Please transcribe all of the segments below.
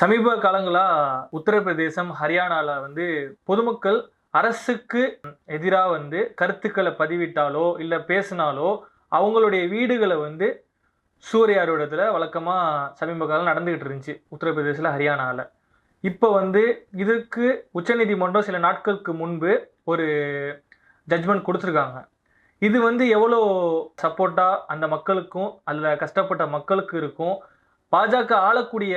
சமீப காலங்களாக உத்தரப்பிரதேசம் ஹரியானால வந்து பொதுமக்கள் அரசுக்கு எதிராக வந்து கருத்துக்களை பதிவிட்டாலோ இல்லை பேசினாலோ அவங்களுடைய வீடுகளை வந்து சூறையாடுவதில் வழக்கமாக சமீப காலம் நடந்துகிட்டு இருந்துச்சு உத்தரப்பிரதேசில் ஹரியானாவில் இப்போ வந்து இதுக்கு உச்சநீதிமன்றம் சில நாட்களுக்கு முன்பு ஒரு ஜட்ஜ்மெண்ட் கொடுத்துருக்காங்க. இது வந்து எவ்வளோ சப்போர்ட்டாக அந்த மக்களுக்கும் அதில் கஷ்டப்பட்ட மக்களுக்கு இருக்கும் பாஜக ஆளக்கூடிய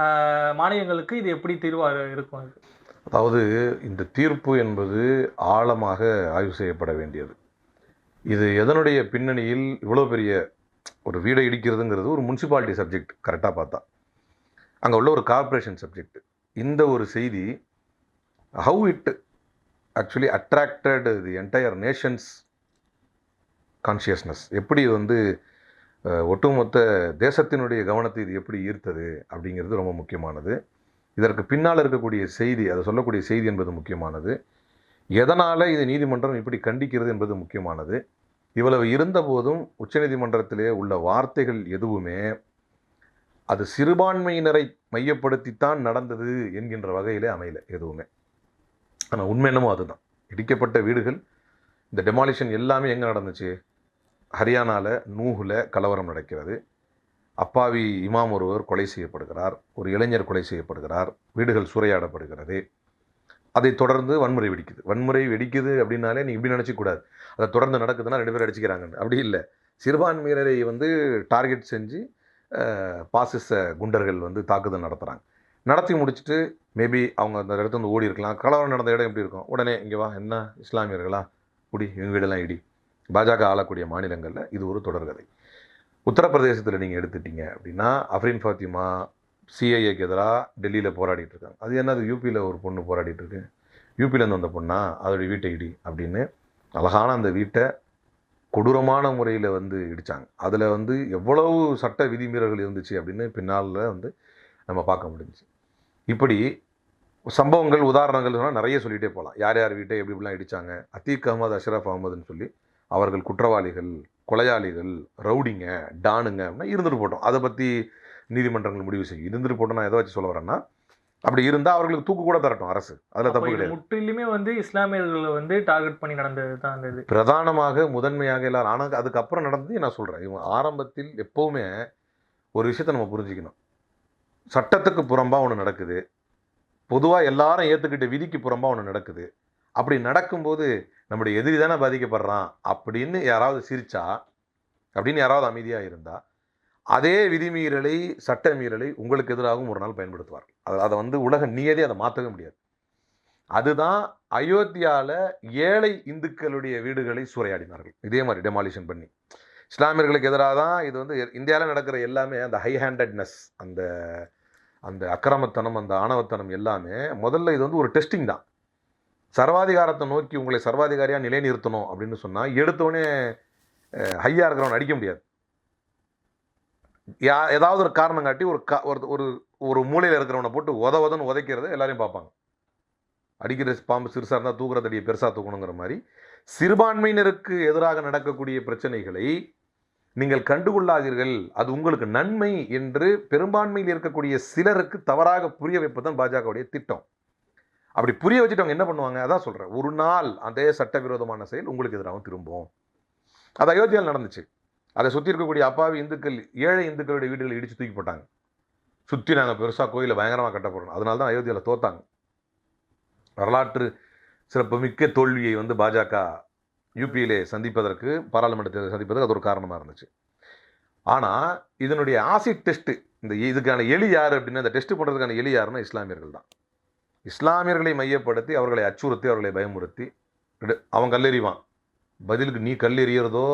மானியங்களுக்கு மாநிலங்களுக்கு இது எப்படி தீர்வாக இருக்கும் அதாவது இந்த தீர்ப்பு என்பது ஆழமாக ஆய்வு செய்யப்பட வேண்டியது. இது எதனுடைய பின்னணியில் இவ்வளோ பெரிய ஒரு வீடை இடிக்கிறதுங்கிறது ஒரு முனிசிபாலிட்டி சப்ஜெக்ட் கரெக்டாக பார்த்தா. அங்கே உள்ள ஒரு கார்பரேஷன் சப்ஜெக்ட் இந்த ஒரு செய்தி how it actually attracted the entire nation's consciousness எப்படி இது வந்து ஒட்டுமொத்த தேசத்தினுடைய கவனத்தை இது எப்படி ஈர்த்தது அப்படிங்கிறது ரொம்ப முக்கியமானது. இதற்கு பின்னால் இருக்கக்கூடிய செய்தி அதை சொல்லக்கூடிய செய்தி என்பது முக்கியமானது. எதனால் இது நீதிமன்றம் இப்படி கண்டிக்கிறது என்பது முக்கியமானது. இவ்வளவு இருந்தபோதும் உச்சநீதிமன்றத்திலே உள்ள வார்த்தைகள் எதுவுமே அது சிறுபான்மையினரை மையப்படுத்தித்தான் நடந்தது என்கின்ற வகையிலே அமையல எதுவுமே. ஆனால் உண்மை என்னமோ அதுதான். இடிக்கப்பட்ட வீடுகள் இந்த டெமாலிஷன் எல்லாமே எங்கே நடந்துச்சு? ஹரியானாவில் நூஹில் கலவரம் நடக்கிறது. அப்பாவி இமாம் ஒருவர் கொலை செய்யப்படுகிறார். ஒரு இளைஞர் கொலை செய்யப்படுகிறார். வீடுகள் சூறையாடப்படுகிறது. அதை தொடர்ந்து வன்முறை வெடிக்குது. வன்முறை வெடிக்குது அப்படின்னாலே நீ இப்படி நினச்சிக்கூடாது அதை தொடர்ந்து நடக்குதுன்னா ரெண்டு பேரும் அடிச்சுக்கிறாங்கன்னு. அப்படி இல்லை. சிறுபான்மையினரை வந்து டார்கெட் செஞ்சு பாசிச குண்டர்கள் வந்து தாக்குதல் நடத்துகிறாங்க நடத்தி முடிச்சுட்டு மேபி அவங்க அந்த இடத்துல வந்து ஓடி இருக்கலாம். கலவரம் நடந்த இடம் எப்படி இருக்கும்? உடனே இங்கே வா என்ன? இஸ்லாமியர்களா? குடி இவங்க வீடெல்லாம் இடி. பாஜக ஆளக்கூடிய மாநிலங்களில் இது ஒரு தொடர்கதை உத்தரப்பிரதேசத்தில் நீங்கள் எடுத்துட்டீங்க அப்படின்னா அஃப்ரின் ஃபாத்திமா சிஐஏக்கு எதிராக டெல்லியில் போராடிட்டு இருக்காங்க. அது என்னது யூபியில் ஒரு பொண்ணு போராடிட்டு இருக்கு. யூபியிலேருந்து வந்த பொண்ணா? அதோடைய வீட்டை இடி அப்படின்னு அழகான அந்த வீட்டை கொடூரமான முறையில் வந்து இடித்தாங்க அதில் வந்து எவ்வளவு சட்ட விதிமீறல்கள் இருந்துச்சு அப்படின்னு பின்னால் வந்து நம்ம பார்க்க முடிஞ்சுச்சு. இப்படி சம்பவங்கள் உதாரணங்கள் சொன்னால் நிறைய சொல்லிகிட்டே போகலாம் யார் யார் வீட்டை எப்படி இப்படிலாம் இடித்தாங்க அத்தீக் அகமது அஷ்ரஃப் அகமதுன்னு சொல்லி அவர்கள் குற்றவாளிகள் கொலையாளிகள் ரவுடிங்க டானுங்க அப்படின்னா இருந்துட்டு போட்டோம். அதை பற்றி நீதிமன்றங்கள் முடிவு செய்யும். இருந்துட்டு போட்டோம். நான் எதை வச்சு சொல்ல வரேன்னா அப்படி இருந்தால் அவர்களுக்கு தூக்கு கூட தரட்டும் அரசு. அதில் தப்பு கிடையாது. முற்றிலுமே வந்து இஸ்லாமியர்களை வந்து டார்கெட் பண்ணி நடந்தது தான் அந்த இது. பிரதானமாக முதன்மையாக எல்லாரும் ஆனால் அதுக்கப்புறம் நடந்தது நான் சொல்கிறேன் இவங்க ஆரம்பத்தில் எப்போவுமே ஒரு விஷயத்தை நம்ம புரிஞ்சுக்கணும். சட்டத்துக்கு புறம்பாக ஒன்று நடக்குது. பொதுவாக எல்லாரும் ஏற்றுக்கிட்ட விதிக்கு புறம்பாக ஒன்று நடக்குது. அப்படி நடக்கும்போது நம்முடைய எதிரி தானே பாதிக்கப்படுறான் அப்படின்னு யாராவது சிரிச்சா அப்படின்னு யாராவது அமைதியாக இருந்தால் அதே விதிமீறலை சட்ட மீறலை உங்களுக்கு எதிராகவும் ஒரு நாள் பயன்படுத்துவார்கள். அது அதை வந்து உலக நியதி அதை மாற்றவே முடியாது. அதுதான் அயோத்தியாவில் ஏழை இந்துக்களுடைய வீடுகளை சூறையாடினார்கள். இதே மாதிரி டெமாலிஷன் பண்ணி. இஸ்லாமியர்களுக்கு எதிராக தான் இது வந்து இந்தியாவில் நடக்கிற எல்லாமே அந்த ஹை ஹேண்டட்னஸ் அந்த அந்த அக்கிரமத்தனம் அந்த ஆணவத்தனம் எல்லாமே முதல்ல இது வந்து ஒரு டெஸ்டிங் தான். சர்வாதிகாரத்தை நோக்கி உங்களை சர்வாதிகாரியாக நிலைநிறுத்தணும் அப்படின்னு சொன்னால் எடுத்தோடனே ஹையாக இருக்கிறவன் அடிக்க முடியாது. யா ஏதாவது ஒரு காரணம் காட்டி ஒரு கா ஒரு ஒரு ஒரு மூலையில் இருக்கிறவனை போட்டு உத உதன்னு உதைக்கிறத எல்லாரையும் பார்ப்பாங்க. அடிக்கிற பாம்பு சிறுசாக இருந்தால் தூக்குற தடியை பெருசாக தூக்கணுங்கிற மாதிரி. சிறுபான்மையினருக்கு எதிராக நடக்கக்கூடிய பிரச்சனைகளை நீங்கள் கண்டுகொள்ளாதீர்கள். அது உங்களுக்கு நன்மை என்று பெரும்பான்மையில் இருக்கக்கூடிய சிலருக்கு தவறாக புரிய வைப்பதுதான் பாஜகவுடைய திட்டம். அப்படி புரிய வச்சுட்டு அவங்க என்ன பண்ணுவாங்க? அதான் சொல்கிறேன் ஒரு நாள் அதே சட்டவிரோதமான செயல் உங்களுக்கு எதிராகவும் திரும்பும். அது அயோத்தியாவில் நடந்துச்சு. அதை சுற்றி இருக்கக்கூடிய அப்பாவி இந்துக்கள் ஏழை இந்துக்களுடைய வீடுகளை இடித்து தூக்கி போட்டாங்க. சுற்றி நாங்கள் பெருசாக கோயிலை பயங்கரமாக கட்ட போகிறோம் அதனால தான் அயோத்தியாவில் தோத்தாங்க. வரலாற்று சிறப்புமிக்க தோல்வியை வந்து பாஜக யூபியிலே சந்திப்பதற்கு பாராளுமன்ற தேர்தலை சந்திப்பதற்கு அது ஒரு காரணமாக இருந்துச்சு. ஆனால் இதனுடைய ஆசிட் டெஸ்ட்டு இந்த இதுக்கான எலி யார் அப்படின்னா இந்த டெஸ்ட் பண்ணுறதுக்கான எலி யாருன்னா இஸ்லாமியர்கள் தான். இஸ்லாமியர்களை மையப்படுத்தி அவர்களை அச்சுறுத்தி அவர்களை பயமுறுத்தி அவன் கல்லெறிவான். பதிலுக்கு நீ கல்லெறியறதோ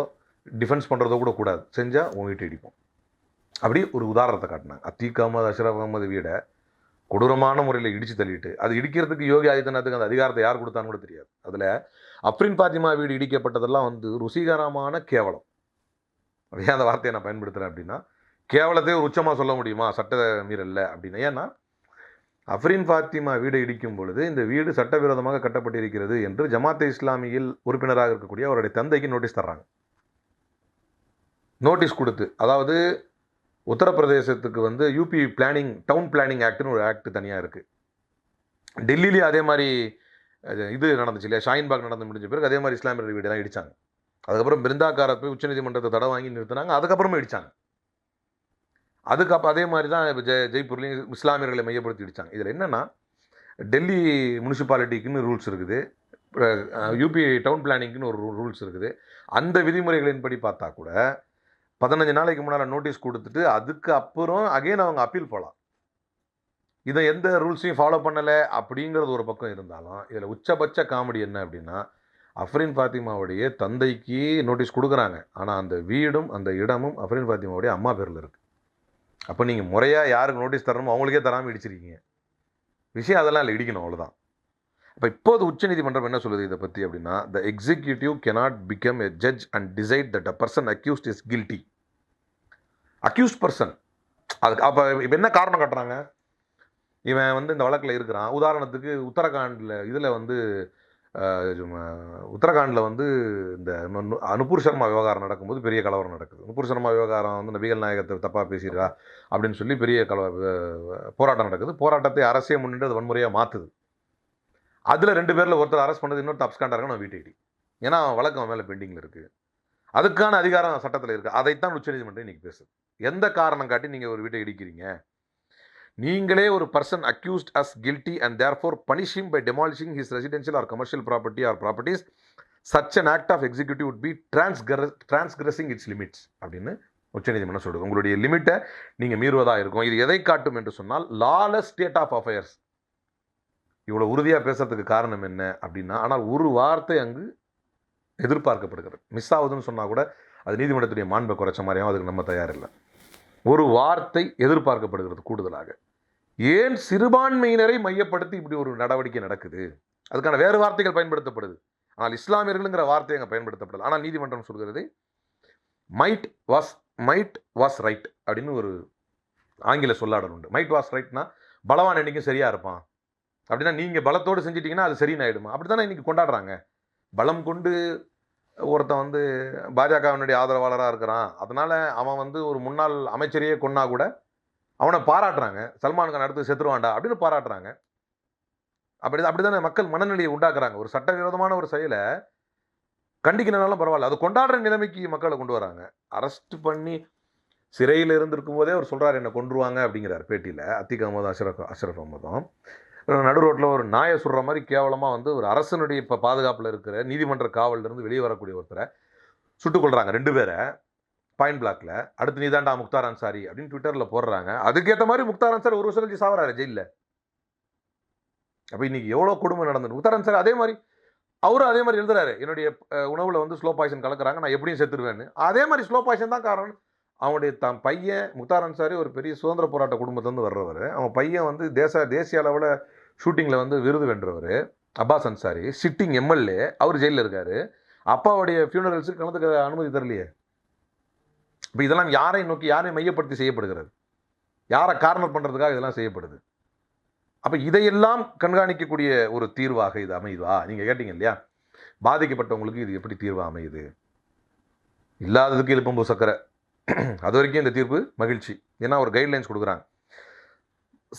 டிஃபென்ஸ் பண்ணுறதோ கூட கூடாது. செஞ்சால் உன் வீட்டை இடிப்போம். அப்படி ஒரு உதாரணத்தை காட்டினாங்க. அத்தீக் அகமது அஷ்ரஃப் அகமது வீடை கொடூரமான முறையில் இடித்து தள்ளிட்டு அது இடிக்கிறதுக்கு யோகி ஆதித்யநாத்துக்கு அந்த அதிகாரத்தை யார் கொடுத்தான்னு கூட தெரியாது. அதில் அப்ரின் பாத்திமா வீடு இடிக்கப்பட்டதெல்லாம் வந்து ருசிகரமான கேவலம். அப்படியே அந்த வார்த்தையை நான் பயன்படுத்துகிறேன் அப்படின்னா கேவலத்தை ஒரு உச்சமாக சொல்ல முடியுமா? சட்ட மீறல்ல அப்படின்னு. ஏன்னா அஃப்ரின் ஃபாத்திமா வீடு இடிக்கும் பொழுது இந்த வீடு சட்டவிரோதமாக கட்டப்பட்டிருக்கிறது என்று ஜமாத்தே இஸ்லாமியில் உறுப்பினராக இருக்கக்கூடிய அவருடைய தந்தைக்கு நோட்டீஸ் தர்றாங்க. நோட்டீஸ் கொடுத்து அதாவது உத்தரப்பிரதேசத்துக்கு வந்து யூபி பிளானிங் டவுன் பிளானிங் ஆக்ட்னு ஒரு ஆக்ட் தனியாக இருக்குது டெல்லியிலேயே அதே மாதிரி இது நடந்துச்சு இல்லையா? ஷாயின்பாக் நடந்து முடிஞ்ச பிறகு அதே மாதிரி இஸ்லாமியர் வீடெல்லாம் இடிச்சாங்க. அதுக்கப்புறம் பிருந்தாக்காரை போய் உச்சநீதிமன்றத்தை தடை வாங்கி நிறுத்தினாங்க. அதுக்கப்புறமா இடிச்சாங்க. அதுக்கு அப்போ அதே மாதிரி தான் இப்போ ஜெய் ஜெய்ப்பூர்லேயும் இஸ்லாமியர்களை மையப்படுத்தி அடித்தாங்க இதில் என்னென்னா டெல்லி முனிசிபாலிட்டிக்குன்னு ரூல்ஸ் இருக்குது. யூபி டவுன் பிளானிங்க்குன்னு ஒரு ரூல்ஸ் இருக்குது. அந்த விதிமுறைகளின்படி பார்த்தா கூட பதினஞ்சு நாளைக்கு முன்னால் நோட்டீஸ் கொடுத்துட்டு அதுக்கு அப்புறம் அகைன் அவங்க அப்பீல் போகலாம் இதை எந்த ரூல்ஸையும் ஃபாலோ பண்ணலை அப்படிங்கிறது ஒரு பக்கம் இருந்தாலும் இதில் உச்சபட்ச காமெடி என்ன அப்படின்னா அஃப்ரின் ஃபாத்திமாவுடைய தந்தைக்கு நோட்டீஸ் கொடுக்குறாங்க. ஆனால் அந்த வீடும் அந்த இடமும் அஃப்ரின் ஃபாத்திமாவுடைய அம்மா பேரில் இருக்குது அப்போ நீங்கள் முறையாக யாருக்கு நோட்டீஸ் தரணுமோ அவங்களுக்கே தராமல் இடிச்சிருக்கீங்க. விஷயம் அதெல்லாம் இல்லை இடிக்கணும் அவ்வளோதான் அப்போ இப்போது உச்சநீதிமன்றம் என்ன சொல்லுது இதை பற்றி அப்படின்னா the executive cannot become a judge and decide that a person accused is guilty accused person அதுக்கு அப்போ இப்போ என்ன காரணம் காட்டுறாங்க? இவன் வந்து இந்த வழக்கில் இருக்கிறான். உதாரணத்துக்கு உத்தரகாண்டில் இதில் வந்து உத்தரகாண்டில் வந்து இந்த அனுப்பூர் சர்மா விவகாரம் நடக்கும்போது பெரிய கலவரம் நடக்குது. அனுப்பூர் சர்மா விவகாரம் வந்து நபிகள் நாயகத்தை தப்பாக பேசிடுறா அப்படின்னு சொல்லி பெரிய கல போராட்டம் நடக்குது. போராட்டத்தை அரசே முன்னிட்டு அது வன்முறையாக மாற்றுது அதில் ரெண்டு பேரில் ஒருத்தர் அரெஸ்ட் பண்ணது இன்னொருத்தர் அப்ஸ்காண்டாக இருக்கான் வீட்டு ஏன்னா அவன் வழக்கு அவன் மேலே பெண்டிங்கில் இருக்குது அதுக்கான அதிகாரம் சட்டத்தில் இருக்குது அதைத்தான் உச்சநீதிமன்றம் இன்னைக்கு பேசுது. எந்த காரணம் காட்டி நீங்கள் ஒரு வீட்டை இடிக்கிறீங்க? நீங்களே ஒரு person accused as guilty and therefore punishing by demolishing his residential or commercial property or properties such an act of executive would be trans transgressing its limits அப்படின்னு உச்சநீதிமன்றம் சொல்லுது. உங்களுடைய லிமிட்டை நீங்கள் மீறுவதாக இருக்கும். இது எதை காட்டும் என்று சொன்னால் லாலஸ் ஸ்டேட் ஆஃப் அஃபேர்ஸ் இவ்வளோ உறுதியாக பேசுறதுக்கு காரணம் என்ன அப்படின்னா ஆனால் ஒரு வார்த்தை அங்கு எதிர்பார்க்கப்படுகிறது. மிஸ் ஆகுதுன்னு சொன்னால் கூட அது நீதிமன்றத்துடைய மாண்பை குறைச்ச மாதிரியும் அதுக்கு நம்ம தயாரில்லை. ஒரு வார்த்தை எதிர்பார்க்கப்படுகிறது கூடுதலாக. ஏன் சிறுபான்மையினரை மையப்படுத்தி இப்படி ஒரு நடவடிக்கை நடக்குது? அதுக்கான வேறு வார்த்தைகள் பயன்படுத்தப்படுது. ஆனால் இஸ்லாமியர்கள்ங்கிற வார்த்தை அங்கே பயன்படுத்தப்படல. ஆனால் நீதிமன்றம் சொல்கிறது might was might was right அப்படின்னு ஒரு ஆங்கில சொல்லாடல் உண்டு. மைட் வாஸ் ரைட்னா பலவான் என்றைக்கும் சரியாக இருப்பான். அப்படின்னா நீங்கள் பலத்தோடு செஞ்சிட்டிங்கன்னா அது சரின்னு ஆகிடுமா அப்படி தானே இன்றைக்கி கொண்டாடுறாங்க. பலம் கொண்டு ஒருத்தன் வந்து பாஜகவினுடைய ஆதரவாளராக இருக்கிறான். அதனால் அவன் வந்து ஒரு முன்னாள் அமைச்சரையே கொன்னா கூட அவனை பாராட்டுறாங்க. சல்மான் கான் அடுத்து செத்துருவான்டா அப்படின்னு பாராட்டுறாங்க. அப்படி அப்படி தானே மக்கள் மனநிலையை உண்டாக்குறாங்க. ஒரு சட்டவிரோதமான ஒரு செயலை கண்டிக்கணும்னாலும் பரவாயில்ல. அது கொண்டாடுற நிலைமைக்கு மக்களை கொண்டு வராங்க. அரெஸ்ட் பண்ணி சிறையில் இருந்திருக்கும் போதே அவர் சொல்கிறார் என்னை கொண்டுருவாங்க அப்படிங்கிறார் பேட்டியில். அத்திக் அகமது அஷ்ரஃப் அஷ்ரஃப் அகமதும். நடு ரோட்டில் ஒரு நாயை சுடுற மாதிரி கேவலமாக வந்து ஒரு அரசனுடைய இப்போ பாதுகாப்பில் இருக்கிற நீதிமன்ற காவலிருந்து இருந்து வெளியே வரக்கூடிய ஒருத்தரை சுட்டுக்கொள்கிறாங்க ரெண்டு பேரை. பாயிண்ட் பிளாக்ல அடுத்து நீதாண்டா முக்தார் அன்சாரி அப்படின்னு ட்விட்டரில் போடுறாங்க. அதுக்கேற்ற மாதிரி முக்தார் அன்சாரி ஒரு வருஷம் கழிச்சு சாவறாரு ஜெயிலில். அப்போ இன்னைக்கு எவ்வளோ கொடுமை நடந்தது. முக்தார் அன்சாரி அதே மாதிரி அவரும் அதே மாதிரி எழுதுறாரு. என்னுடைய உணவில் வந்து ஸ்லோ பாய்சன் கலக்குறாங்க நான் எப்படியும் செத்துருவேன்னு. அதே மாதிரி ஸ்லோ பாய்சன் தான் காரணம். அவனுடைய தன் பையன் முக்தார் அன்சாரி ஒரு பெரிய சுதந்திர போராட்ட குடும்பத்திலேருந்து வர்றவர். அவன் பையன் வந்து தேச தேசிய அளவில் ஷூட்டிங்கில் வந்து விருது வென்றவர். அப்பாஸ் அன்சாரி சிட்டிங் எம்எல்ஏ அவர் ஜெயிலில் இருக்கார். அப்பாவுடைய ஃபியூனரல்ஸுக்கு கலந்துக்க அனுமதி தரலையே. இப்போ இதெல்லாம் யாரை நோக்கி யாரை மையப்படுத்தி செய்யப்படுகிறது? யாரை கார்னர் பண்ணுறதுக்காக இதெல்லாம் செய்யப்படுது? அப்போ இதையெல்லாம் கண்காணிக்கக்கூடிய ஒரு தீர்வாக இது அமையுதா? நீங்கள் கேட்டீங்க இல்லையா? பாதிக்கப்பட்டவங்களுக்கு இது எப்படி தீர்வாக அமையுது? இல்லாததுக்கு எழுப்பும்பு சக்கரை அது வரைக்கும் இந்த தீர்ப்பு மகிழ்ச்சி. ஏன்னா ஒரு கைட்லைன்ஸ் கொடுக்குறாங்க.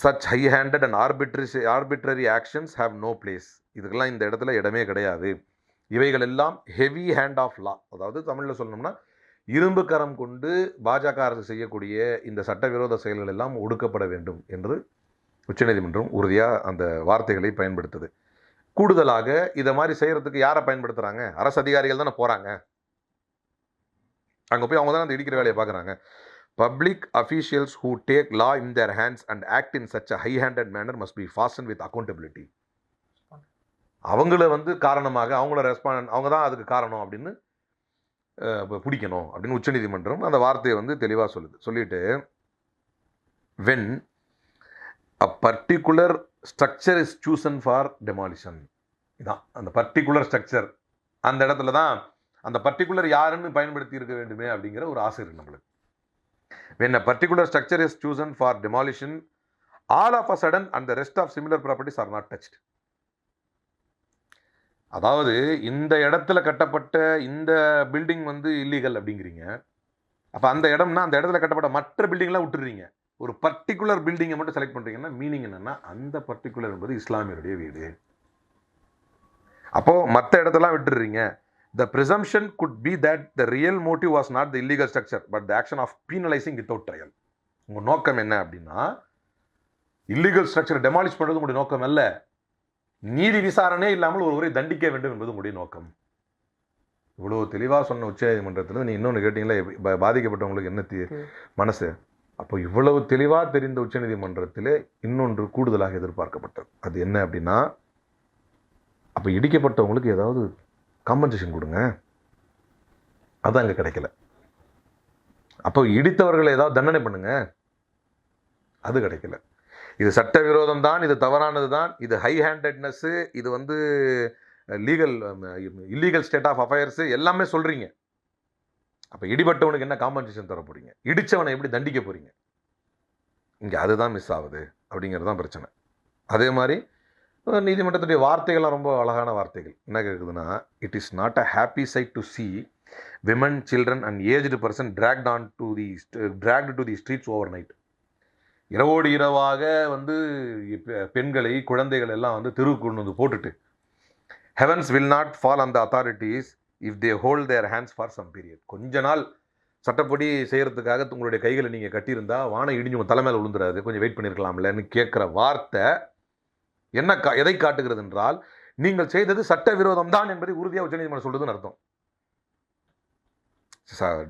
Such high handed and ஆர்பிட்ரிஸ் arbitrary actions have no place இதுக்கெல்லாம் இந்த இடத்துல இடமே கிடையாது. இவைகள் எல்லாம் ஹெவி ஹேண்ட் ஆஃப் லா அதாவது தமிழில் சொல்லணும்னா இரும்பு கரம் கொண்டு பாஜக அரசு செய்யக்கூடிய இந்த சட்டவிரோத செயல்கள் எல்லாம் ஒடுக்கப்பட வேண்டும் என்று உச்சநீதிமன்றம் உறுதியாக அந்த வார்த்தைகளை பயன்படுத்துது. கூடுதலாக இதை மாதிரி செய்யறதுக்கு யாரை பயன்படுத்துகிறாங்க அரசு அதிகாரிகள் தானே போகிறாங்க அங்கே போய் அவங்க தான் அந்த இடிக்கிற வேலையை பார்க்குறாங்க public officials who take law in their hands and act in such a high handed manner must be fastened with accountability அவங்கள வந்து காரணமாக அவங்கள ரெஸ்பாண்ட் அவங்க தான் அதுக்கு காரணம் அப்படின்னு பிடிக்கணும் அப்படின்னு உச்சநீதிமன்றம் அந்த வார்த்தையை வந்து தெளிவாக சொல்லுது. சொல்லிட்டு when a particular structure is chosen for demolition இதான் அந்த பர்டிகுலர் ஸ்ட்ரக்சர் அந்த இடத்துல தான் அந்த பர்டிகுலர் யாருன்னு பயன்படுத்தி இருக்க வேண்டுமே அப்படிங்கிற ஒரு ஆசை இருக்கு நம்மளுக்கு. When a particular structure is chosen for demolition all of a sudden and the rest of similar properties are not touched அதாவது இந்த இடத்துல கட்டப்பட்ட இந்த பில்டிங் வந்து இல்லீகல் அப்படிங்கிறீங்க. அப்போ அந்த இடம்னா அந்த இடத்துல கட்டப்பட்ட மற்ற பில்டிங்லாம் விட்டுறீங்க. ஒரு பர்டிகுலர் பில்டிங்கை மட்டும் செலக்ட் பண்ணுறீங்கன்னா மீனிங் என்னன்னா அந்த பர்டிகுலர் என்பது இஸ்லாமியருடைய வீடு. அப்போது மற்ற இடத்தெல்லாம் விட்டுறீங்க. The presumption could be that the real motive was not the illegal structure but the action of penalising without trial உங்கள் நோக்கம் என்ன அப்படின்னா இல்லீகல் ஸ்ட்ரக்சரை டெமாலிஷ் பண்ணுறது உங்களுடைய நோக்கம் அல்ல. நீதி விசாரணை இல்லாமல் ஒருவரை தண்டிக்க வேண்டும் என்பது உங்களுடைய நோக்கம். இவ்வளோ தெளிவாக சொன்ன உச்ச நீதிமன்றத்தில் நீ இன்னொன்று கேட்டீங்களா? பாதிக்கப்பட்டவங்களுக்கு என்ன. மனசு? அப்போ இவ்வளவு தெளிவாக தெரிந்த உச்சநீதிமன்றத்தில் இன்னொன்று கூடுதலாக எதிர்பார்க்கப்பட்டது. அது என்ன அப்படின்னா அப்போ இடிக்கப்பட்டவங்களுக்கு ஏதாவது காம்பன்சேஷன் கொடுங்க. அது அங்கே கிடைக்கல. அப்போ இடித்தவர்களை ஏதாவது தண்டனை பண்ணுங்க. அது கிடைக்கல. இது சட்டவிரோதம் தான் இது தவறானது தான் இது ஹை ஹேண்டட்னஸ்ஸு இது வந்து legal illegal state of affairs எல்லாமே சொல்கிறீங்க அப்போ இடிபட்டவனுக்கு என்ன காம்பன்சேஷன் தர இடித்தவனை எப்படி தண்டிக்க போகிறீங்க இங்கே அதுதான் மிஸ் ஆகுது அப்படிங்கிறது தான் பிரச்சனை. அதே மாதிரி நீதிமன்றத்துடைய வார்த்தைகள்லாம் ரொம்ப அழகான வார்த்தைகள். என்ன கேட்குதுன்னா it is not a happy sight to see women children and aged person dragged on to the dragged to the streets overnight இரவோடு இரவாக வந்து பெ- பெண்களை குழந்தைகள் எல்லாம் வந்து தெருவுக்கு கொண்டு வந்து போட்டுட்டு ஹெவன்ஸ் வில் நாட் ஃபால் அந்த authorities if they hold their hands for some period கொஞ்ச நாள் சட்டப்படி செய்கிறதுக்காக உங்களுடைய கைகளை நீங்கள் கட்டியிருந்தா வானம் இடிஞ்சு உங்கள் தலைமையில் விழுந்துடாது கொஞ்சம் வெயிட் பண்ணியிருக்கலாம்லன்னு கேட்குற வார்த்தை என்ன கா எதை காட்டுகிறது என்றால் நீங்கள் செய்தது சட்டவிரோதம் தான் என்பதை உறுதியாக உச்சநீதிமன்றம் சொல்கிறதுன்னு அர்த்தம்.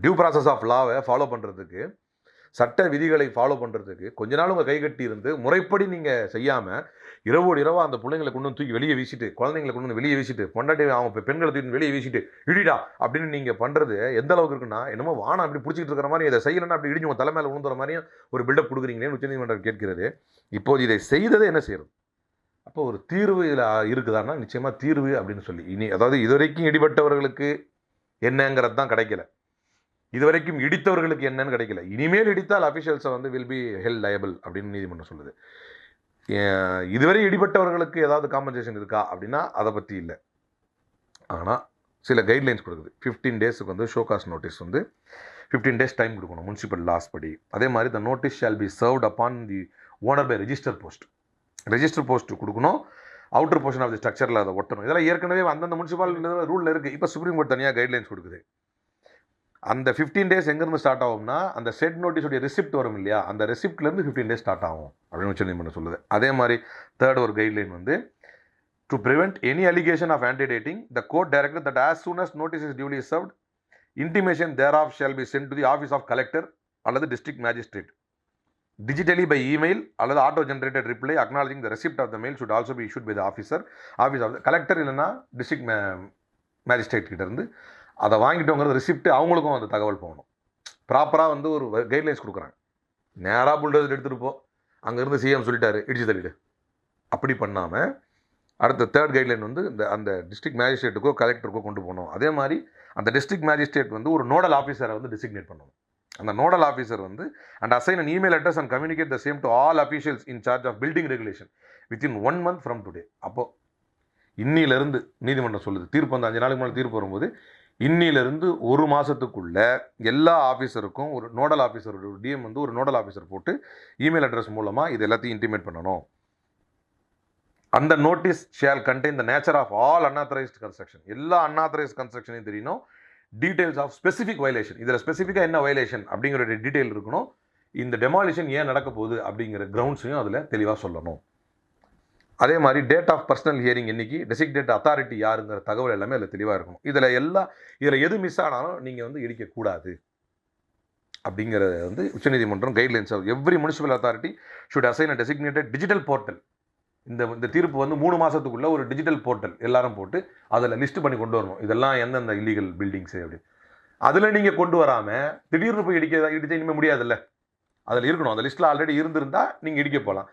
டியூ ப்ராசஸ் ஆஃப் லாவை ஃபாலோ பண்ணுறதுக்கு சட்ட விதிகளை ஃபாலோ பண்ணுறதுக்கு கொஞ்ச நாள் உங்கள் கை கட்டி இருந்து முறைப்படி நீங்கள் செய்யாமல் இரவோடு இரவா அந்த பிள்ளைங்களை கொண்டு வந்து தூக்கி வெளியே வீசிட்டு குழந்தைங்களை கொண்டு வந்து வெளியே வீசிட்டு பொண்டாட்டி அவங்க பெண்களை தூக்கி வெளியே வீசிட்டு இடிடா அப்படின்னு நீங்கள் பண்ணுறது எந்த அளவுக்கு இருக்குன்னா என்னமோ வானம் அப்படி பிடிச்சிட்டு இருக்கிற மாதிரி இதை செய்யலைன்னா அப்படி இடிஞ்சு உங்கள் தலை மேலே விழுந்துற மாதிரியும் ஒரு பில்டப் கொடுக்குறீங்களேன்னு உச்சநீதிமன்றம் கேட்கிறது. இப்போது இதை செய்ததை என்ன செய்யறது? அப்போ ஒரு தீர்வு இதில் இருக்குதான்னா நிச்சயமாக தீர்வு அப்படின்னு சொல்லி. இனி அதாவது இதுவரைக்கும் இடிபட்டவர்களுக்கு என்னங்கிறது தான் கிடைக்கல. இதுவரைக்கும் இடித்தவர்களுக்கு என்னன்னு கிடைக்கல. இனிமேல் இடித்தால் அஃபிஷியல்ஸை வந்து வில் பி ஹெல் லயபிள் அப்படின்னு நீதிமன்றம் சொல்லுது. இதுவரை இடிபட்டவர்களுக்கு ஏதாவது காம்பன்சேஷன் இருக்கா அப்படின்னா அதை பற்றி இல்லை. ஆனால் சில கைட்லைன்ஸ் கொடுக்குது. ஃபிஃப்டீன் டேஸுக்கு வந்து ஷோகாஸ் நோட்டீஸ் வந்து ஃபிஃப்டீன் டேஸ் டைம் கொடுக்கணும் முனிசிபல் லாஸ் படி. அதே மாதிரி the notice shall be served upon the owner by register post register post கொடுக்கணும் அவுட்டர் போர்ஷன் ஆஃப் தி ஸ்ட்ரக்சரில் அதை ஒட்டணும். இதெல்லாம் ஏற்கனவே அந்தந்த முனிசிபால் ரூலில் இருக்குது இப்போ சுப்ரீம் கோர்ட் தனியாக கைட்லைன்ஸ் கொடுக்குது. அந்த ஃபிஃப்டீன் டேஸ் எங்கேருந்து ஸ்டார்ட் ஆகும்னா அந்த செட் நோட்டீஸுடைய ரிசிப்ட் வரும் இல்லையா அந்த ரெசிப்ட்லேருந்து ஃபிஃப்டீன் டேஸ் ஸ்டார்ட் ஆகும் அப்படின்னு உச்சநீதிமன்றம் சொல்லுது அதே மாதிரி தேர்ட் ஒரு கைட்லைன் வந்து to prevent any allegation of antedating the court directed that as soon as notice is duly served intimation thereof shall be sent to the office of collector அல்லது district magistrate digitally by email அல்லது auto generated reply acknowledging the receipt of the mail should also be issued by the officer office of collector இல்லைனா district magistrate கிட்டேருந்து அதை வாங்கிட்டோங்கிறது receipt அவங்களுக்கும் அந்த தகவல் போகணும். ப்ராப்பராக வந்து ஒரு கைட்லைன்ஸ் கொடுக்குறாங்க. நேராக புல்டோசர் எடுத்துகிட்டு போ. அங்கேருந்து சிஎம் சொல்லிட்டாரு இடிச்சு தள்ளிடு. அப்படி பண்ணாமல் அடுத்த தேர்ட் கைட்லைன் வந்து இந்த அந்த டிஸ்ட்ரிக்ட் மேஜிஸ்ட்ரேட்டுக்கோ கலெக்டருக்கோ கொண்டு போகணும். அதே மாதிரி அந்த டிஸ்ட்ரிக்ட் மேஜிஸ்ட்ரேட் வந்து ஒரு நோடல் ஆஃபீஸரை வந்து டிசிக்னேட் பண்ணணும். அந்த நோடல் ஆஃபீஸர் வந்து and assign an email address and communicate the same to all officials in charge of building regulation within one month from today அப்போது இன்னிலிருந்து நீதிமன்றம் சொல்லுது. தீர்ப்பு அந்த அஞ்சு நாளுக்கு மேலே தீர்ப்பு வரும்போது இன்னிலிருந்து ஒரு மாதத்துக்குள்ள எல்லா ஆஃபீஸருக்கும் ஒரு நோடல் ஆஃபீஸர் ஒரு டிஎம் வந்து ஒரு நோடல் ஆஃபீஸர் போட்டு இமெயில் அட்ரஸ் மூலமாக இது எல்லாத்தையும் இன்டிமேட் பண்ணணும். அந்த notice shall contain the nature of all unauthorised construction எல்லா அன்ஆத்தரைஸ்ட் கன்ஸ்ட்ரக்ஷனையும் தெரியணும் டீட்டெயில்ஸ் ஆஃப் ஸ்பெசிஃபிக் வயலேஷன் இதில் ஸ்பெசிஃபிக்காக என்ன வயலேஷன் அப்படிங்கிற டீட்டெயில் இருக்கணும். இந்த டெமாலிஷன் ஏன் நடக்க போகுது அப்படிங்கிற கிரவுண்ட்ஸையும் அதில் தெளிவாக சொல்லணும். அதே மாதிரி டேட் ஆஃப் பர்சனல் ஹியரிங் இன்றைக்கி டெசிக்டேட் அத்தாரிட்டி யாருங்கிற தகவல் எல்லாமே அதில் தெளிவாக இருக்கணும். இதில் எல்லா இதில் எது மிஸ் ஆனாலும் நீங்கள் வந்து இடிக்கக்கூடாது. அப்படிங்கிறத வந்து உச்சநீதிமன்றம் guidelines every municipal authority should assign a designated digital portal இந்த இந்த தீர்ப்பு வந்து மூணு மாதத்துக்குள்ளே ஒரு டிஜிட்டல் போர்ட்டல் எல்லாரும் போட்டு அதில் லிஸ்ட் பண்ணி கொண்டு வரணும். இதெல்லாம் எந்தெந்த இல்லீகல் பில்டிங்ஸு அப்படி அதில் நீங்கள் கொண்டு வராமல் திடீர்னு போய் இடிக்க இடிக்க இனிமேல் முடியாதுல்ல. அதில் இருக்கணும். அந்த லிஸ்ட்டில் ஆல்ரெடி இருந்திருந்தால் நீங்கள் இடிக்க போகலாம்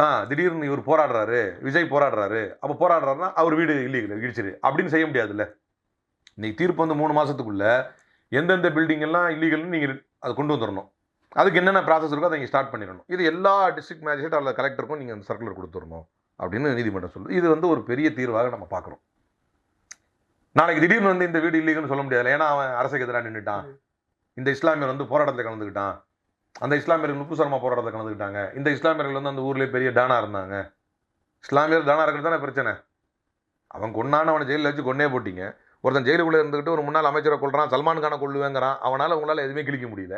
ஆ திடீர்னு இவர் போராடுறாரு விஜய் போராடுறாரு அப்போ போராடுறாருன்னா அவர் வீடு இல்லீகல் இடிச்சிரு. அப்படின்னு செய்ய முடியாதுல்ல. இன்னைக்கு தீர்ப்பு வந்து மூணு மாதத்துக்குள்ள எந்தெந்த பில்டிங் எல்லாம் இல்லீகல்னு நீங்கள் அதை கொண்டு வந்துடணும் அதுக்கு என்னென்ன ப்ராசஸ் இருக்கோ அதை நீங்கள் ஸ்டார்ட் பண்ணிடணும். இது எல்லா டிஸ்ட்ரிக்ட் மேஜிஸ்ட்ரேட் அல்லது கலெக்டருக்கும் நீங்கள் அந்த சர்க்குலர் கொடுத்துடணும் அப்படின்னு நீதிமன்றம் சொல்லுது. இது வந்து ஒரு பெரிய தீர்வாக நம்ம பார்க்குறோம். நாளைக்கு திடீர்னு வந்து இந்த வீடு இல்லீகல்னு சொல்ல முடியாது ஏன்னா அவன் அரசுக்கு எதிராக நின்றுட்டான் இந்த இஸ்லாமியர் வந்து போராட்டத்தில் கலந்துக்கிட்டான். அந்த இஸ்லாமியர்கள் உப்பு சர்மா போராட்டத்தை கலந்துக்கிட்டாங்க. இந்த இஸ்லாமியர்கள் வந்து அந்த ஊர்லேயே பெரிய டானாக இருந்தாங்க. இஸ்லாமியர் டானா இருக்கிறது தானே பிரச்சனை? அவன் கொண்டான அவனை ஜெயிலில் வச்சு கொன்னே போட்டிங்க. ஒருத்தன் ஜெயிலுக்குள்ளே இருந்துக்கிட்டு ஒரு முன்னாள் அமைச்சரை கொள்கிறான் சல்மான் கானை கொள்ளுவேங்கிறான் அவனால் உங்களால் எதுவுமே கிழிக்க முடியல.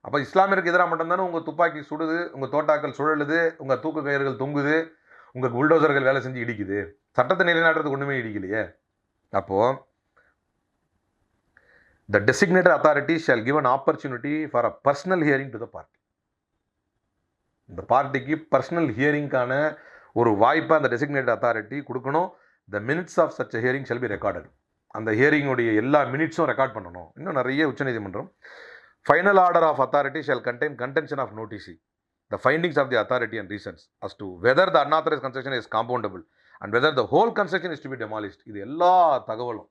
அப்போ இஸ்லாமியருக்கு எதிராக மட்டும்தானே உங்கள் துப்பாக்கி சுடுது உங்கள் தோட்டாக்கள் சுழலுது உங்கள் தூக்கு கயிறுகள் தொங்குது உங்கள் புல்டோசர்கள் வேலை செஞ்சு இடிக்குது. சட்டத்தை நிலைநாட்டுறதுக்கு ஒன்றுமே இடிக்கலையே. அப்போது the designated authority shall give an opportunity for a personal hearing to the party. இந்த பார்ட்டிக்கு பர்சனல் ஹியரிங்கான ஒரு வாய்ப்பை அந்த டெசிக்னேட்டட் அத்தாரிட்டி கொடுக்கணும். The minutes of such hearing shall be recorded அந்த ஹியரிங்குடைய எல்லா மினிட்ஸும் ரெக்கார்ட் பண்ணணும். இன்னும் நிறைய உச்சநீதிமன்றம் final order of authority shall contain contention of noticee the findings of the authority and reasons as to whether the unauthorised construction is compoundable and whether the whole construction is to be demolished இது எல்லா தகவலும்.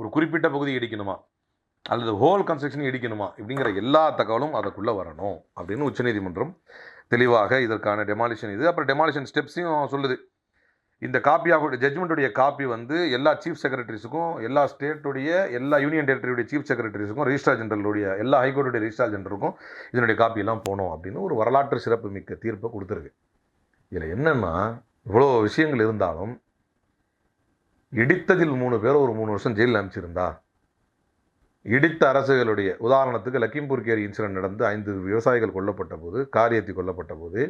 ஒரு குறிப்பிட்ட பகுதி இடிக்கணுமா? அல்லது whole construction இடிக்கணுமா? இப்படிங்கிற எல்லா தகவலும் அதுக்குள்ளே வரணும் அப்படின்னு உச்சநீதிமன்றம் தெளிவாக இதற்கான டெமாலிஷன் இது. அப்புறம் டெமாலிஷன் ஸ்டெப்ஸையும் சொல்லுது. இந்த காப்பி ஆஃப் ஜட்ஜ்மெண்ட்டுடைய காப்பி வந்து எல்லா சீஃப் செக்ரட்டரிஸுக்கும் எல்லா ஸ்டேட்டுடைய எல்லா யூனியன் டெரிட்டரியுடைய சீஃப் செக்ரட்டரிஸுக்கும் ரிஜிஸ்ட்ரார் ஜெனரலுடைய எல்லா ஹைகோர்ட்டுடைய ரிஜிஸ்ட்ரார் ஜெனரலுக்கும் இதனுடைய காப்பியெல்லாம் போகணும் அப்படின்னு ஒரு வரலாற்று சிறப்பு மிக்க தீர்ப்பை கொடுத்துருக்கு. இதில் என்னென்னா இவ்வளோ விஷயங்கள் இருந்தாலும் இடித்ததில் மூணு பேர் ஒரு மூணு வருஷம் ஜெயிலில் அனுப்பிச்சிருந்தா இடித்த அரசுகளுடைய உதாரணத்துக்கு லக்கிம்பூர் கேரி இன்சிடென்ட் நடந்து ஐந்து விவசாயிகள் கொல்லப்பட்ட போது காரியத்தை கொல்லப்பட்ட போது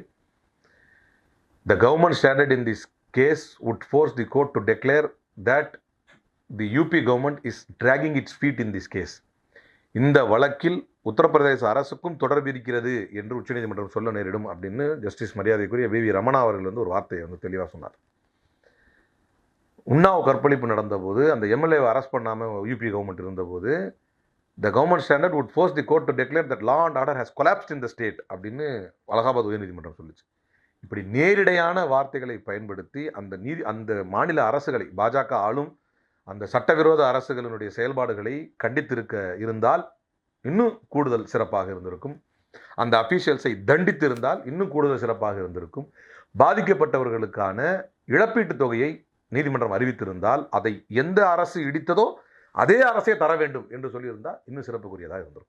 the government standard in this case would force the court to declare that the UP government is dragging its feet in this case இந்த வழக்கில் உத்தரப்பிரதேச அரசுக்கும் தொடர்பு இருக்கிறது என்று உச்சநீதிமன்றம் சொல்ல நேரிடும் அப்படின்னு ஜஸ்டிஸ் மரியாதைக்குரிய வி வி ரமணா அவர்கள் வந்து ஒரு வார்த்தையை வந்து தெளிவாக சொன்னார். உன்னாவ் கற்பழிப்பு நடந்தபோது அந்த எம்எல்ஏவை அரெஸ்ட் பண்ணாமல் யூபி கவர்மெண்ட் இருந்தபோது the government standard would force the court to declare that law and order has collapsed in the state அப்படின்னு அலகாபாத் உயர்நீதிமன்றம் சொல்லிச்சு. இப்படி நேரிடையான வார்த்தைகளை பயன்படுத்தி அந்த நீதி அந்த மாநில அரசுகளை பாஜக ஆளும் அந்த சட்டவிரோத அரசுகளினுடைய செயல்பாடுகளை கண்டித்திருக்க இருந்தால் இன்னும் கூடுதல் சிறப்பாக இருந்திருக்கும். அந்த அஃபீஷியல்ஸை தண்டித்திருந்தால் இன்னும் கூடுதல் சிறப்பாக இருந்திருக்கும். பாதிக்கப்பட்டவர்களுக்கான இழப்பீட்டுத் தொகையை நீதிமன்றம் அறிவித்திருந்தால் அதை எந்த அரசு இடித்ததோ அதே அரசே தர வேண்டும் என்று சொல்லியிருந்தால் இன்னும் சிறப்புக்குரியதாக இருந்திருக்கும்.